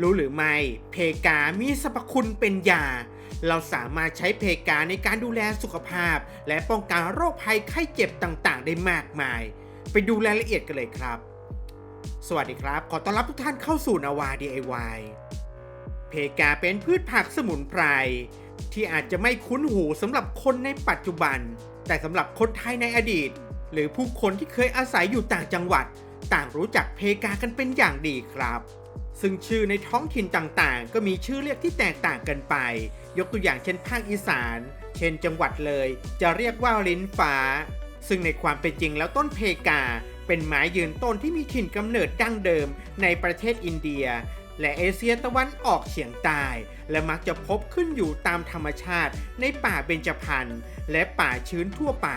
รู้หรือไม่ เพกา มีสรรพคุณเป็นยา เราสามารถใช้เพกาในการดูแลสุขภาพ และป้องกันโรคภัยไข้เจ็บต่างๆ ได้มากมาย ไปดูรายละเอียดกันเลยครับ สวัสดีครับ ขอต้อนรับทุกท่านเข้าสู่นาวา DIY เพกาเป็นพืชผักสมุนไพรที่อาจจะไม่คุ้นหูสำหรับคนในปัจจุบัน แต่สำหรับคนไทยในอดีต หรือผู้คนที่เคยอาศัยอยู่ต่างจังหวัด ต่างรู้จักเพกากันเป็นอย่างดีครับ ซึ่งชื่อในท้องถิ่นต่างๆ ก็มีชื่อเรียกที่แตกต่างกันไป ยกตัวอย่างเช่นภาคอีสาน เช่นจังหวัดเลย จะเรียกว่าลิ้นฟ้า ซึ่งในความเป็นจริงแล้วต้นเพกา เป็นไม้ยืนต้นที่มีถิ่นกำเนิดดั้งเดิมในประเทศอินเดีย และเอเชียตะวันออกเฉียงใต้ และมักจะพบขึ้นอยู่ตามธรรมชาติในป่าเบญจพรรณและป่าชื้นทั่วไป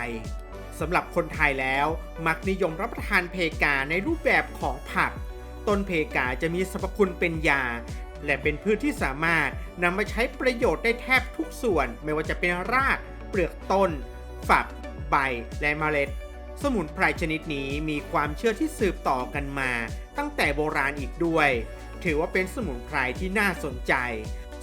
สำหรับคนไทยแล้ว มักนิยมรับประทานเพกาในรูปแบบของผัก ต้นเพกาจะมีสรรพคุณเป็นยา และเป็นพืชที่สามารถนำมาใช้ประโยชน์ได้แทบทุกส่วน ไม่ว่าจะเป็นราก เปลือกต้น ฝัก ใบ และเมล็ด สมุนไพรชนิดนี้มีความเชื่อที่สืบต่อกันมา ตั้งแต่โบราณอีกด้วย ถือว่าเป็นสมุนไพรที่น่าสนใจ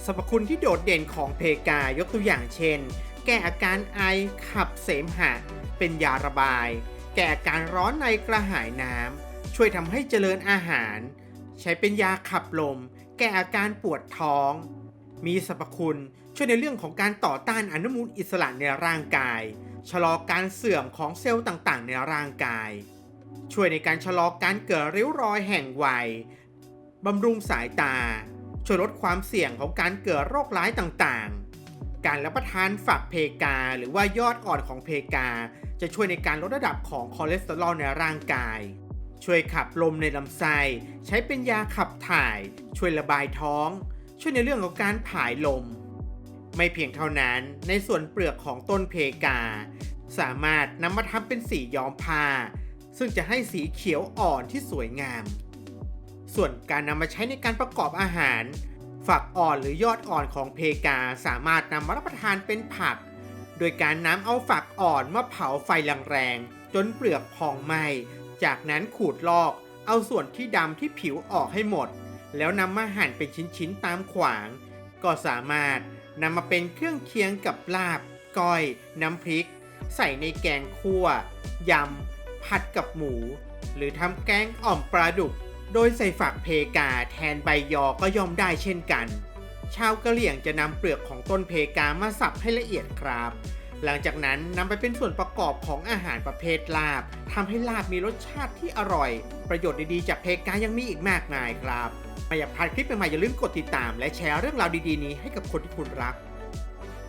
สรรพคุณที่โดดเด่นของเพกายกตัวอย่างเช่น แก้อาการไอขับเสมหะ เป็นยาระบาย แก้อาการร้อนในกระหายน้ำ ช่วยทำให้เจริญอาหาร ใช้เป็นยาขับลม แก้อาการปวดท้อง มีสรรพคุณช่วยในเรื่องของการต่อต้านอนุมูลอิสระในร่างกาย ชะลอการเสื่อมของเซลล์ต่างๆ ในร่างกาย ช่วยในการชะลอการเกิดริ้วรอยแห่งวัยบำรุงสายตา ช่วยลดความเสี่ยงของการเกิดโรคร้ายต่างๆ การรับประทานฝักเพกา หรือว่ายอดอ่อนของเพกา จะช่วยในการลดระดับของคอเลสเตอรอลในร่างกาย ช่วยขับลมในลำไส้ ใช้เป็นยาขับถ่าย ช่วยระบายท้อง ช่วยในเรื่องของการผายลม ไม่เพียงเท่านั้นในส่วนเปลือกของต้นเพกา สามารถนำมาทำเป็นสีย้อมผ้า ซึ่งจะให้สีเขียวอ่อนที่สวยงาม ส่วนการนำมาใช้ในการประกอบอาหาร ฝักอ่อนหรือยอดอ่อนของเพกาสามารถนำมารับประทานเป็นผัก โดยการน้ำเอาฝักอ่อนมาเผาไฟแรงๆจนเปลือกพองไหม จากนั้นขูดลอก เอาส่วนที่ดำที่ผิวออกให้หมด แล้วนำมาหั่นเป็นชิ้นๆตามขวาง ก็สามารถนำมาเป็นเครื่องเคียงกับลาบ ก้อย น้ำพริก ใส่ในแกงคั่วยำ ผัดกับหมู หรือทำแกงอ่อมปลาดุก โดยใส่ฝักเพกาแทนใบยอก็ย่อมได้เช่นกัน ชาวกะเหรี่ยงจะนำเปลือกของต้นเพกามาสับให้ละเอียดครับ หลังจากนั้นนำไปเป็นส่วนประกอบของอาหารประเภทลาบทำให้ลาบมีรสชาติที่อร่อย ประโยชน์ดีๆจากเพกายังมีอีกมากมายครับไม่อยากพลาดคลิปใหม่ๆอย่าลืมกดติดตาม และแชร์เรื่องราวดีๆนี้ให้กับคนที่คุณรัก